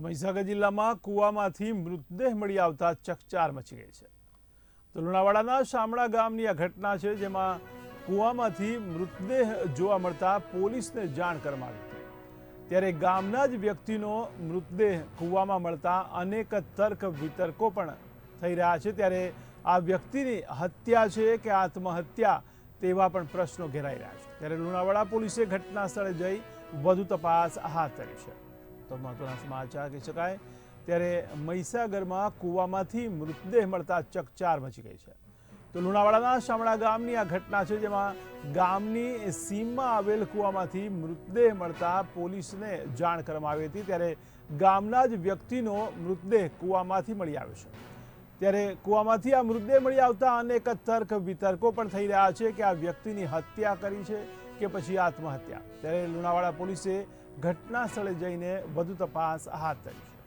તો મહીસાગર જિલ્લામાં કૂવામાંથી મૃતદેહ મળી આવતા ચકચાર મચી ગઈ છે. તો લુણાવાડાના શામળા ગામની આ ઘટના છે જેમાં કૂવામાંથી મૃતદેહ જોવા મળતા પોલીસને જાણ કરવામાં આવી હતી. ત્યારે ગામના જ વ્યક્તિનો મૃતદેહ કૂવામાં મળતા અનેક તર્ક વિતર્કો પણ થઈ રહ્યા છે. ત્યારે આ વ્યક્તિની હત્યા છે કે આત્મહત્યા તેવા પણ પ્રશ્નો ઘેરાઈ રહ્યા છે. ત્યારે લુણાવાડા પોલીસે ઘટના સ્થળે જઈ વધુ તપાસ હાથ ધરી છે. તો મહત્વના સમાચાર કહી શકાય. ત્યારે મહીસાગરમાં કૂવામાંથી મૃતદેહ મળતા ચકચાર મચી ગઈ છે. તો લુણાવાડાના શામળા ગામની આ ઘટના છે જેમાં ગામની સીમમાં આવેલ કૂવામાંથી મૃતદેહ મળતા પોલીસને જાણ કરવામાં આવી હતી. ત્યારે ગામના જ વ્યક્તિનો મૃતદેહ કૂવામાંથી મળી આવ્યો છે. ત્યારે કૂવામાંથી આ મૃતદેહ મળી આવતા અનેક તર્ક વિતર્કો પણ થઈ રહ્યા છે કે આ વ્યક્તિની હત્યા કરી છે કે પછી આત્મહત્યા. ત્યારે લુણાવાડા પોલીસે ઘટના સ્થળે જઈને વધુ તપાસ હાથ ધરી છે.